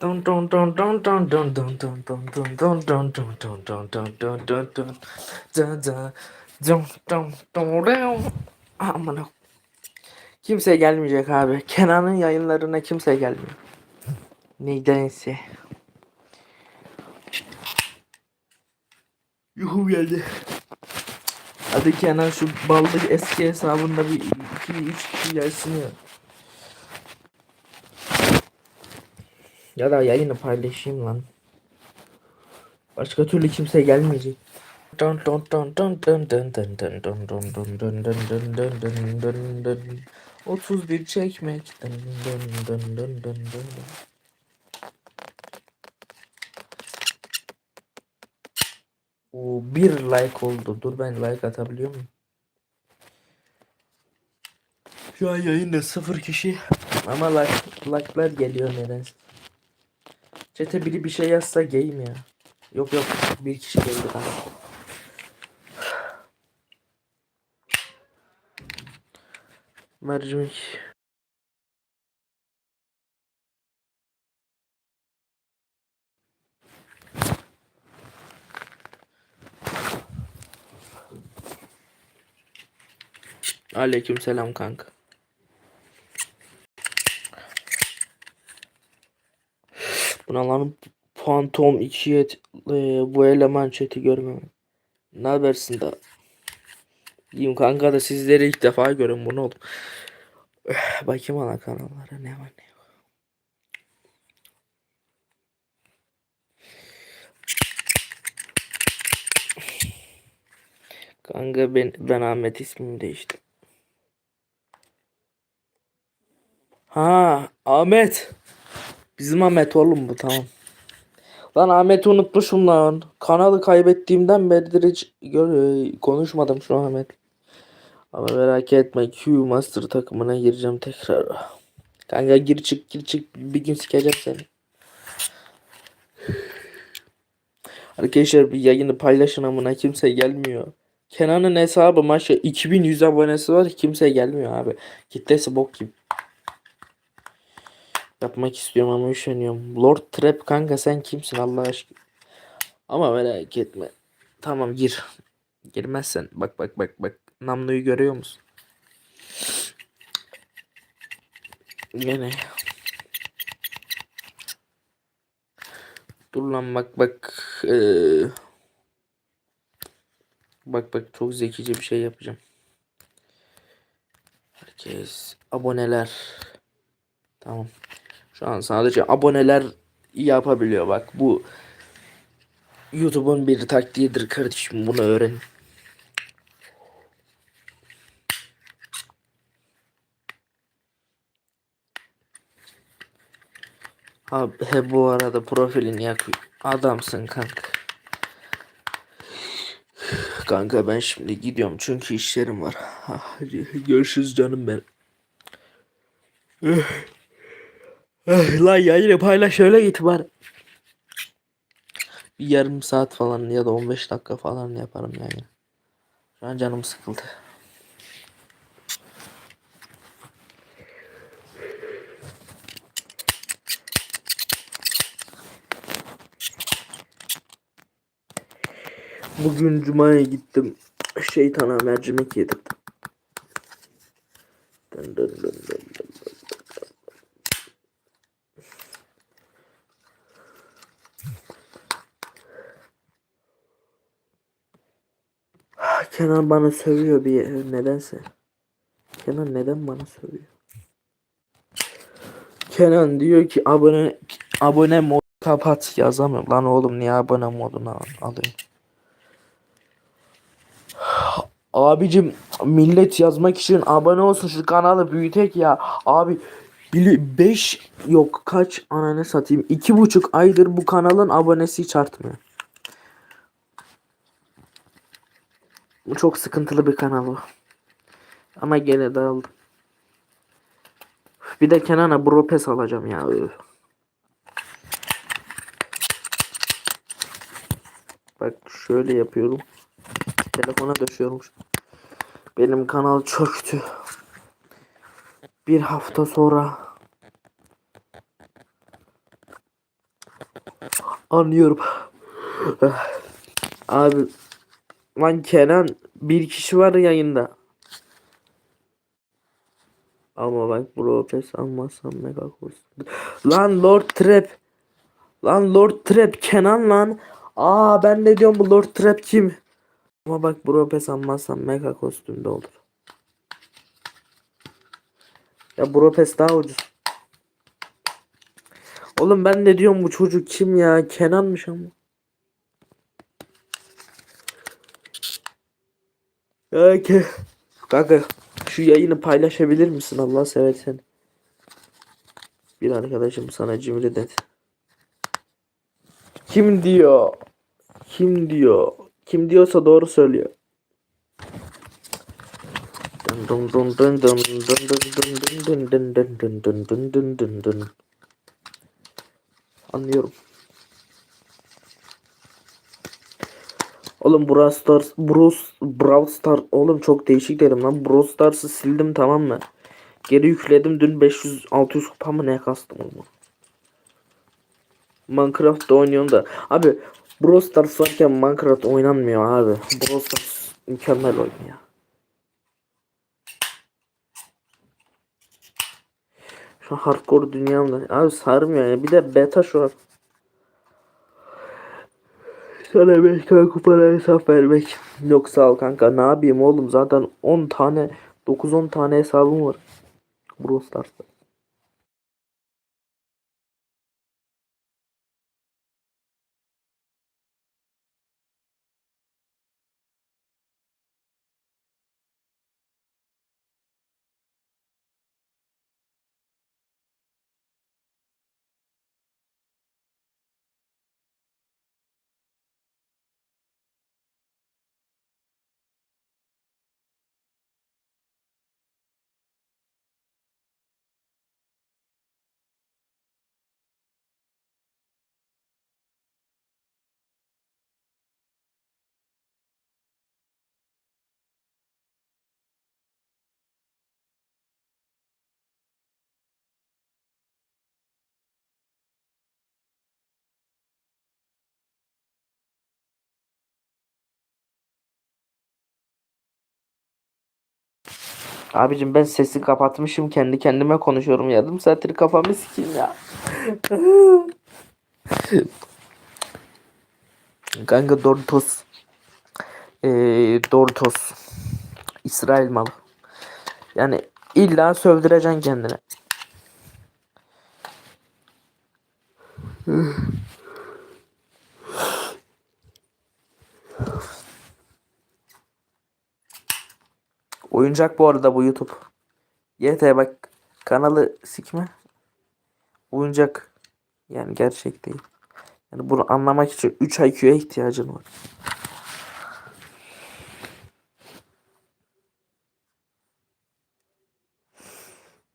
Dun dun dun dun dun dun dun dun dun dun dun dun dun dun. Dun dun. Dun dun dun dun. Amına. Kimse gelmeyecek abi. Kenan'ın yayınlarına kimse gelmiyor. Nedense. Yuhu geldi. Hadi Kenan şu ballı eski hesabında bir 2-3 kişi gelsin ya. Ya da yayını paylaşayım lan. Başka türlü kimse gelmeyecek. Dun dun dun dun dun dun dun dun dun dun dun dun dun dun dun dun dun dun. 31 çekmek. Dun bir like oldu. Dur ben like atabiliyor muyum? Şu an yayında sıfır kişi ama like, like'lar geliyor nedense. Çete biri bir şey yazsa game ya. Yok yok bir kişi geldi kanka. Mercimek. Aleyküm selam kanka. Buna lan Phantom 2'ye t- e, bu eleman chat'i görmem. Ne habersin da? İyiyim kanka da sizleri ilk defa görün bunu oğlum. Öh, Bakayım ana kanallara ne var ne yok. Kanka ben, ben Ahmet ismimi değiştim. Ha Ahmet. Bizim Ahmet oğlum bu tamam. Lan Ahmet'i unutmuşum lan. Kanalı kaybettiğimden beridir hiç gör- konuşmadım şu Ahmet. Ama merak etme Q Master takımına gireceğim tekrar. Kanka gir çık gir çık bir gün sikeceğim seni. Arkadaşlar bir yayını paylaşın amına kimse gelmiyor. Kenan'ın hesabı maşa 2100 abonesi var kimse gelmiyor abi. Kitlesi bok gibi. Yapmak istiyorum ama üşeniyorum. Lord Trap kanka sen kimsin Allah aşkına? Ama merak etme. Tamam gir. Girmezsen bak bak bak bak. Namluyu görüyor musun? Gene. Dur lan bak bak. Ee, bak bak çok zekice bir şey yapacağım. Herkes aboneler. Tamam. Şu an sadece aboneler yapabiliyor bak bu YouTube'un bir taktiğidir kardeşim bunu öğren. Abi he bu arada profilini yak adamsın kanka. Kanka ben şimdi gidiyorum çünkü işlerim var. Görüşürüz canım ben. Eh, Lan yayını paylaş öyle git bari. Bir yarım saat falan ya da 15 dakika falan yaparım yani. Şu an canım sıkıldı. Bugün Cuma'ya gittim. Şeytana mercimek yedim. Dın dın dın dın dın. Kenan bana sövüyor bir nedense. Kenan neden bana sövüyor? Kenan diyor ki abone abone mod kapat yazamıyorum. Lan oğlum niye abone modunu al- alayım? Abicim millet yazmak için abone olsun şu kanalı büyütek ya. Abi 5 yok kaç ananı satayım. iki buçuk aydır bu kanalın abonesi hiç artmıyor. Çok sıkıntılı bir kanal bu. Ama gene de aldım. Bir de Kenan'a Bro Pass alacağım ya. Bak şöyle yapıyorum. Telefona döşüyorum. Benim kanal çöktü. Bir hafta sonra Anlıyorum. Abi lan Kenan bir kişi var yayında. Ama bak bro pes almazsam mega cost. Lan Lord Trap. Lan Lord Trap Kenan lan. Aa ben ne diyorum bu Lord Trap kim? Ama bak bro pes almazsam mega kostümde olur. Ya bro pes daha ucuz. Oğlum ben ne diyorum bu çocuk kim ya? Kenan'mış ama. Ya ke Kanka şu yayını paylaşabilir misin Allah seversen? Bir arkadaşım sana cimri dedi. Kim diyor? Kim diyor? Kim diyorsa doğru söylüyor. Anlıyorum. Oğlum Brawl Stars, Bruce, Brawl Stars, oğlum çok değişik dedim lan. Brawl Stars'ı sildim tamam mı? Geri yükledim dün 500-600 kupa mı ne kastım onu. Minecraft oynuyorum da. Abi Brawl Stars varken Minecraft oynanmıyor abi. Brawl Stars mükemmel oyun ya. Şu hardcore dünyamda. Abi sarmıyor ya. Bir de beta şu an. Sana 5k kupara hesap vermek. Yok sağ ol kanka. Ne yapayım oğlum? Zaten 10 tane 9-10 tane hesabım var. Brawl Stars'ta. Abicim ben sesi kapatmışım. Kendi kendime konuşuyorum. Yarım saattir kafamı sikeyim ya. Kanka Doritos. Ee, Doritos. İsrail malı. Yani illa sövdüreceksin kendine. Oyuncak bu arada bu YouTube. YT bak kanalı sikme. Oyuncak. Yani gerçek değil. Yani bunu anlamak için 3 IQ'ya ihtiyacın var.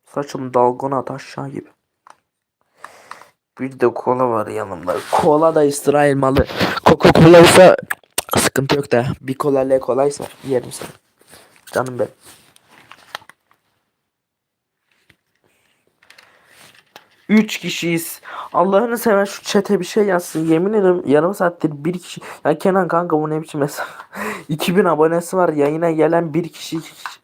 Saçım dalgona aşağı gibi. Bir de kola var yanımda. Kola da İsrail malı. Coca Cola ise sıkıntı yok da. Bir kola le kolaysa yerim seni. Canım benim. Üç kişiyiz. Allah'ını seven şu çete bir şey yazsın. Yemin ederim yarım saattir bir kişi. Ya Kenan kanka bu ne biçim hesap. 2000 abonesi var. Yayına gelen bir kişi iki kişi.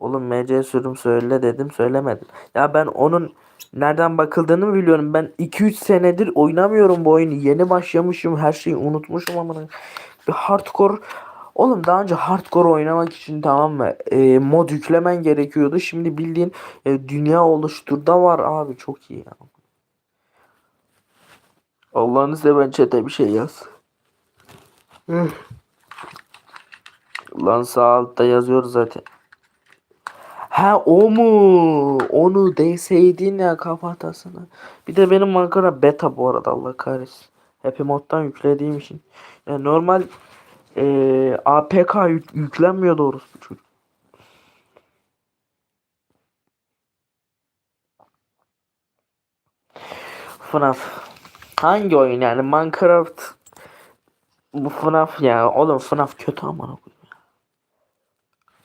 Oğlum MC sürüm söyle dedim söylemedim. Ya ben onun nereden bakıldığını biliyorum. Ben 2-3 senedir oynamıyorum bu oyunu. Yeni başlamışım. Her şeyi unutmuşum ama bir hardcore Oğlum daha önce hardcore oynamak için tamam mı? E, mod yüklemen gerekiyordu. Şimdi bildiğin e, dünya oluştur da var abi çok iyi ya. Allah'ını seven çete bir şey yaz. Lan sağ altta yazıyor zaten. Ha o mu? Onu deseydin ya kafatasını. Bir de benim Ankara beta bu arada Allah kahretsin. Happy moddan yüklediğim için. Yani normal e, APK yük, yüklenmiyor doğrusu çocuk. FNAF. Hangi oyun yani Minecraft bu FNAF ya oğlum FNAF kötü ama.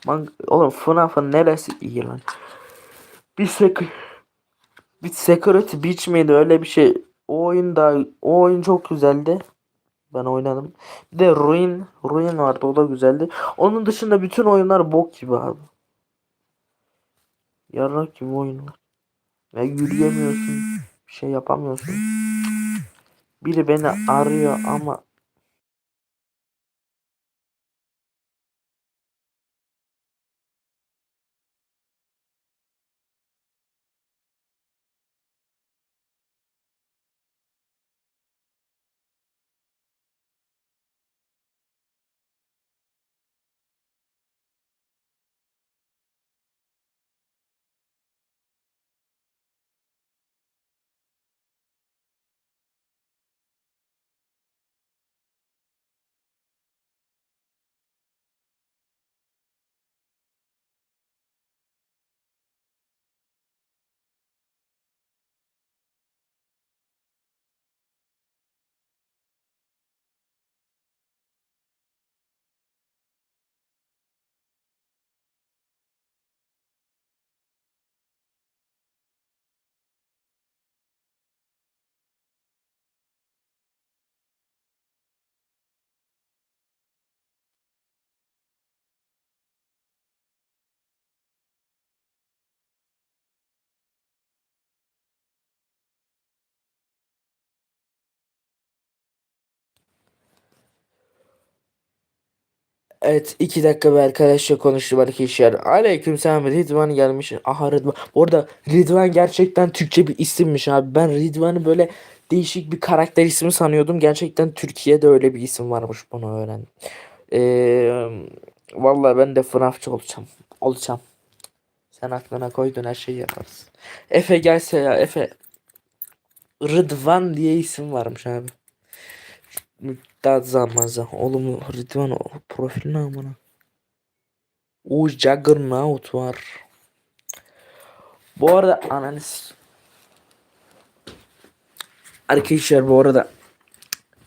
Man oğlum FNAF'ın neresi iyi lan? Bir sek bir security beach miydi öyle bir şey O oyun da o oyun çok güzeldi. Ben oynadım. Bir de Ruin, Ruin vardı o da güzeldi. Onun dışında bütün oyunlar bok gibi abi. Yarrak gibi oyunlar. Ve yürüyemiyorsun. Bir şey yapamıyorsun. Biri beni arıyor ama Evet iki dakika bir arkadaşla konuştum arkadaşlar. Aleyküm selam Ridvan gelmiş. Aha Ridvan. Bu arada Ridvan gerçekten Türkçe bir isimmiş abi. Ben Ridvan'ı böyle değişik bir karakter ismi sanıyordum. Gerçekten Türkiye'de öyle bir isim varmış bunu öğrendim. Ee, vallahi ben de FNAF'çı olacağım. Olacağım. Sen aklına koydun her şeyi yaparız. Efe gelse ya Efe. Rıdvan diye isim varmış abi. Miktat zamaza. Oğlum Rıdvan o profil ne amına. O Juggernaut var. Bu arada analiz. Arkadaşlar bu arada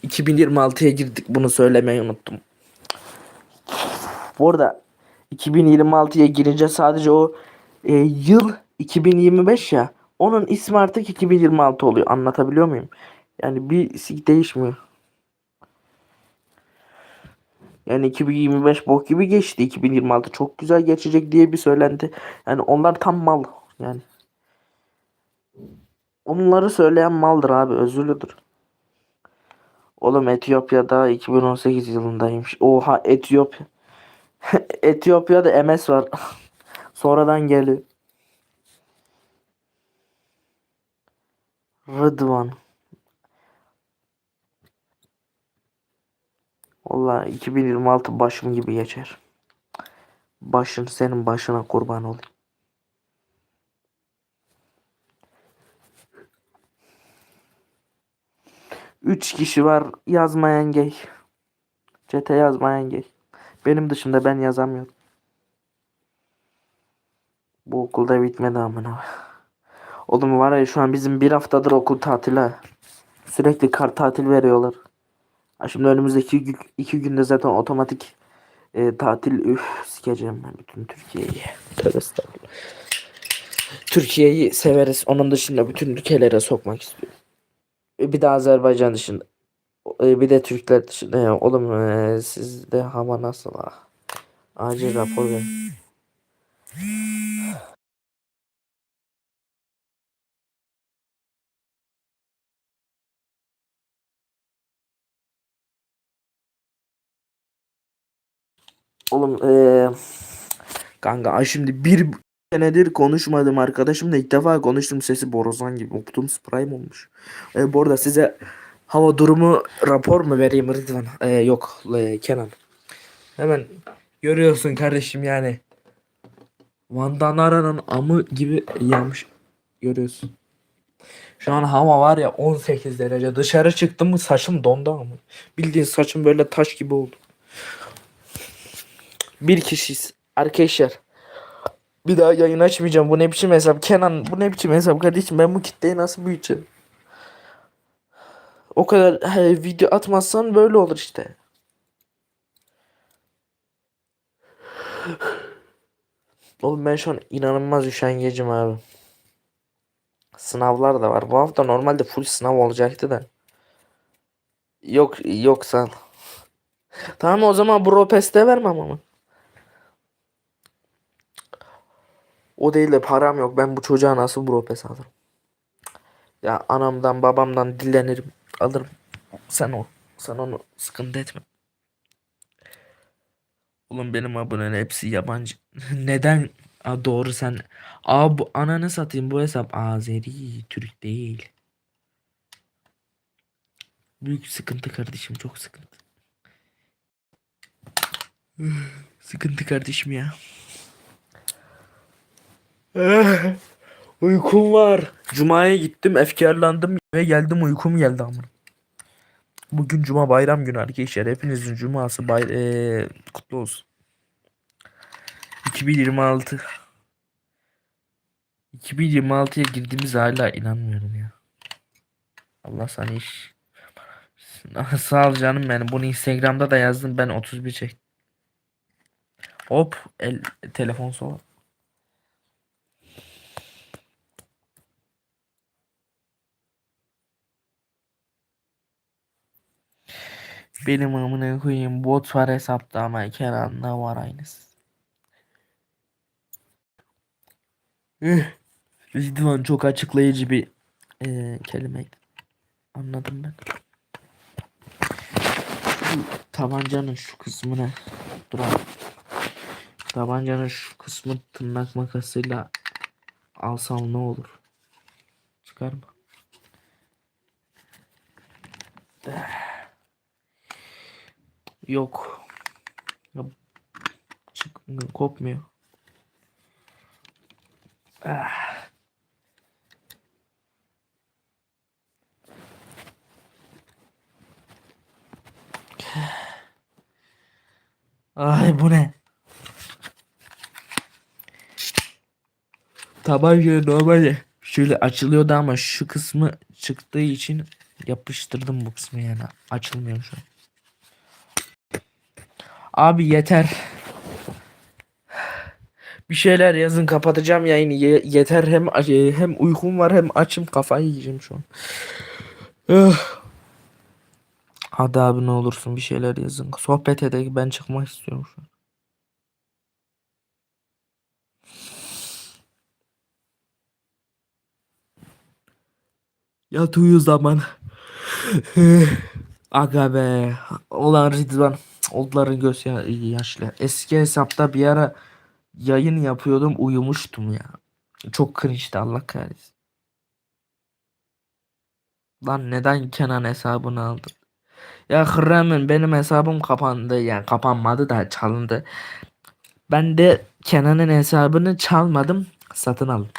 2026'ya girdik bunu söylemeyi unuttum. Bu arada 2026'ya girince sadece o e, yıl 2025 ya. Onun ismi artık 2026 oluyor. Anlatabiliyor muyum? Yani bir değişmiyor. Yani 2025 bok gibi geçti. 2026 çok güzel geçecek diye bir söylenti. Yani onlar tam mal. Yani. Onları söyleyen maldır abi. Özürlüdür. Oğlum Etiyopya'da 2018 yılındaymış. Oha Etiyopya. Etiyopya'da MS var. Sonradan geliyor. Rıdvan. Vallahi 2026 başım gibi geçer. Başın senin başına kurban olayım. Üç kişi var yazmayan gay. Çete yazmayan gay. Benim dışında ben yazamıyorum. Bu okulda bitmedi amına. Oğlum var ya şu an bizim bir haftadır okul tatili. Sürekli kar tatil veriyorlar. Şimdi önümüzdeki iki, günde zaten otomatik e, tatil üf sikeceğim ben bütün Türkiye'yi. Tövbe. Türkiye'yi severiz. Onun dışında bütün ülkelere sokmak istiyorum. E, Bir de Azerbaycan dışında. E, Bir de Türkler dışında. E, Oğlum sizde hava nasıl ha? Acil rapor ver. Oğlum eee kanka şimdi bir senedir konuşmadım arkadaşımla ilk defa konuştum sesi borazan gibi Optimus Prime olmuş. E, bu arada size hava durumu rapor mu vereyim Rıdvan? E, yok e, Kenan. Hemen görüyorsun kardeşim yani. Vandanara'nın amı gibi yağmış. Görüyorsun. Şu an hava var ya 18 derece. Dışarı çıktım mı saçım dondu ama. Bildiğin saçım böyle taş gibi oldu. Bir kişiyiz. Arkadaşlar. Bir daha yayın açmayacağım. Bu ne biçim hesap? Kenan bu ne biçim hesap kardeşim? Ben bu kitleyi nasıl büyüteceğim? O kadar he, video atmazsan böyle olur işte. Oğlum ben şu an inanılmaz üşengecim abi. Sınavlar da var. Bu hafta normalde full sınav olacaktı da. Yok yok sağ. Tamam o zaman Bro Pest'e vermem ama. O değil de param yok. Ben bu çocuğa nasıl Bro Pass alırım? Ya anamdan babamdan dillenirim. Alırım. Sen o. Sen onu sıkıntı etme. Oğlum benim abonelerim hepsi yabancı. Neden? Aa, doğru sen. Aa bu ananı satayım bu hesap Azeri Türk değil. Büyük sıkıntı kardeşim çok sıkıntı. sıkıntı kardeşim ya. Uykum var. Cuma'ya gittim efkarlandım ve geldim uykum geldi ama. Bugün cuma bayram günü arkadaşlar. Hepinizin cuması bay eee, kutlu olsun. 2026 2026'ya girdiğimiz hala inanmıyorum ya. Allah sana iş. Sağ ol canım benim. Bunu Instagram'da da yazdım. Ben 31 çek. Hop el telefon sola. Benim amına koyayım bot var hesapta ama Kenan'la var aynısı. Ridvan çok açıklayıcı bir eee kelimeydi. Anladım ben. Şu tabancanın şu kısmını dur abi. Tabancanın şu kısmı tırnak makasıyla alsam ne olur? Çıkar mı? Yok. Çık, kopmuyor. Ah. Ay bu ne? Tabanca normalde şöyle açılıyordu ama şu kısmı çıktığı için yapıştırdım bu kısmı yani açılmıyor şu an. Abi yeter. Bir şeyler yazın kapatacağım yayını. Ye- yeter hem hem uykum var hem açım kafayı yiyeceğim şu an. Öh. Hadi abi ne olursun bir şeyler yazın. Sohbet edelim ben çıkmak istiyorum şu an. Yat uyu zaman. Aga be. Olan Ridvan. Onların göz ya- yaşlı. Eski hesapta bir ara yayın yapıyordum uyumuştum ya. Çok cringe'di Allah kahretsin. Lan neden Kenan hesabını aldın? Ya Hırrem'in benim hesabım kapandı. Yani kapanmadı da çalındı. Ben de Kenan'ın hesabını çalmadım. Satın aldım.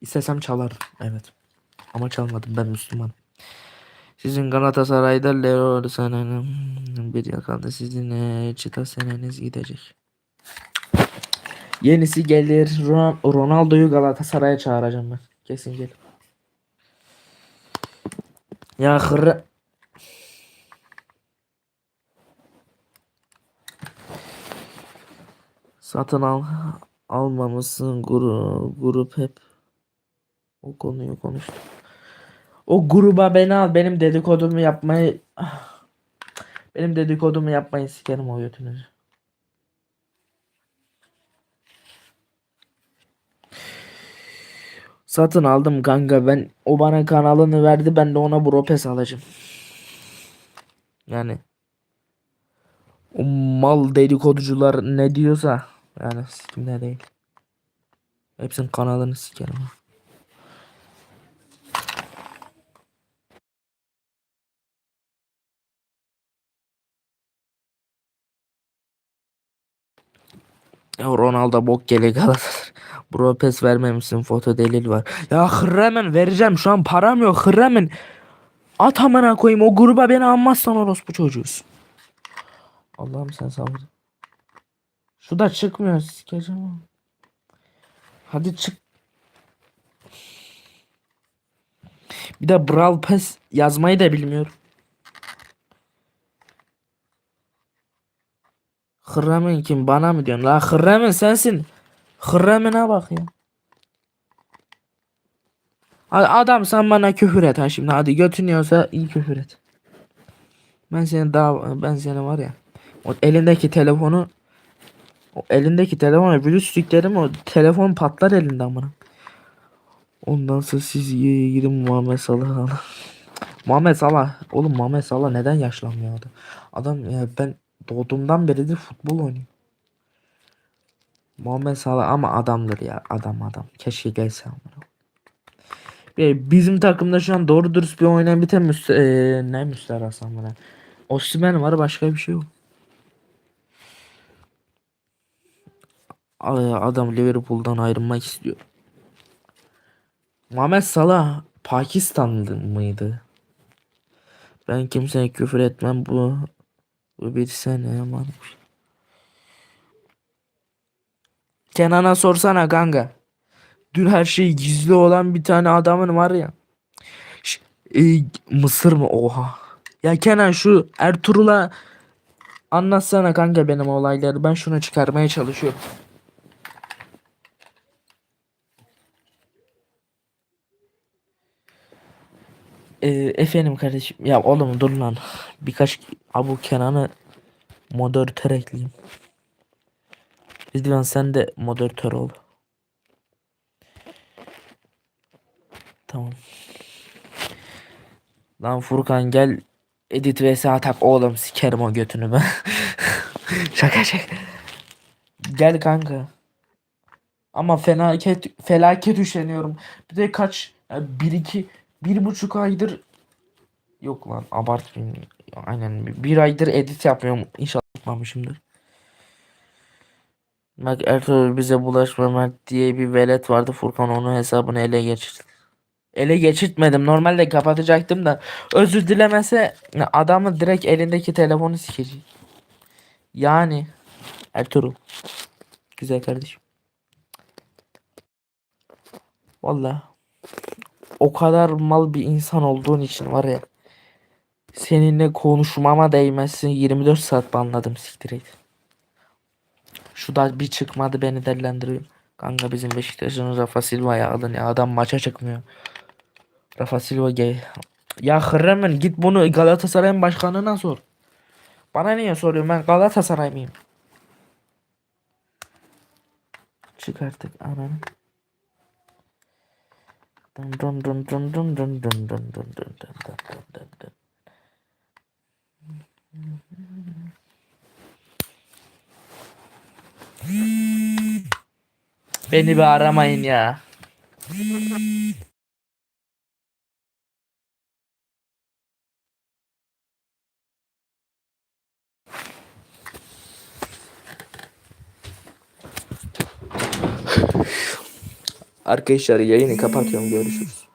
İstesem çalarım. Evet. Ama çalmadım ben Müslümanım. Sizin Galatasaray'da Leo senenin bir yakanda sizin eee, çıta seneniz gidecek. Yenisi gelir. Ron- Ronaldo'yu Galatasaray'a çağıracağım ben. Kesin gelir. Ya hırra... Satın al almamışsın grup, grup hep o konuyu konuştu. O gruba beni al benim dedikodumu yapmayı benim dedikodumu yapmayı sikerim o götünüzü. Satın aldım kanka ben o bana kanalını verdi ben de ona Bropes alacağım. Yani o mal dedikoducular ne diyorsa yani sikimde değil. Hepsinin kanalını sikerim. Ya Ronaldo bok gele Galatasaray. Bro vermemişsin foto delil var. Ya Hırremen vereceğim şu an param yok Hırremen. At amına koyayım o gruba beni almazsan orospu çocuğusun. Allah'ım sen sabır. Şu da çıkmıyor sikeceğim. Hadi çık. Bir de Brawl Pass yazmayı da bilmiyorum. Hırremen kim bana mı diyorsun? La Hırremen sensin. Hırremen'e bak ya. Adam sen bana küfür et ha şimdi hadi götünüyorsa iyi küfür et. Ben seni daha ben seni var ya o elindeki telefonu o elindeki telefonu virüs yüklerim o telefon patlar elinde amına. Ondan sonra siz gidin Muhammed Salah alın. Muhammed Salah oğlum Muhammed Salah neden yaşlanmıyor adam? Adam ya ben doğduğumdan beridir futbol oynuyor. Muhammed Salah ama adamdır ya adam adam. Keşke gelse amına. Bizim takımda şu an doğru dürüst bir oynayan bir tane müste, eee, ne müsterası amına. Osimhen var başka bir şey yok. Adam Liverpool'dan ayrılmak istiyor. Muhammed Salah Pakistanlı mıydı? Ben kimseye küfür etmem bu. Bir sene aman. Kenan'a sorsana kanka. Dün her şey gizli olan bir tane adamın var ya. Ş- e, Mısır mı? Oha. Ya Kenan şu Ertuğrul'a anlatsana kanka benim olayları. Ben şunu çıkarmaya çalışıyorum. Ee, efendim kardeşim. Ya oğlum dur lan. Birkaç Abu Kenan'ı moderatör ekleyeyim. Rıdvan sen de moderatör ol. Tamam. Lan Furkan gel edit vs atak oğlum sikerim o götünü ben. şaka şaka. Gel kanka. Ama felaket felaket üşeniyorum. Bir de kaç bir iki bir buçuk aydır yok lan abartmayayım. Aynen bir- aydır edit yapmıyorum. İnşallah yapmamışımdır. Bak Ertuğrul bize bulaşma Mert diye bir velet vardı. Furkan onun hesabını ele geçirdi. Ele geçirtmedim. Normalde kapatacaktım da özür dilemese adamı direkt elindeki telefonu sikecek. Yani Ertuğrul. Güzel kardeşim. Valla o kadar mal bir insan olduğun için var ya seninle konuşmama değmezsin 24 saat banladım siktir. Şu da bir çıkmadı beni delendiriyor. Kanka bizim Beşiktaş'ın Rafa Silva'ya alın ya adam maça çıkmıyor. Rafa Silva gay. Ya Hırremen git bunu Galatasaray'ın başkanına sor. Bana niye soruyorsun ben Galatasaray mıyım? Çık artık ananı. Dun dun dun ya. Arkadaşlar yayını kapatıyorum görüşürüz.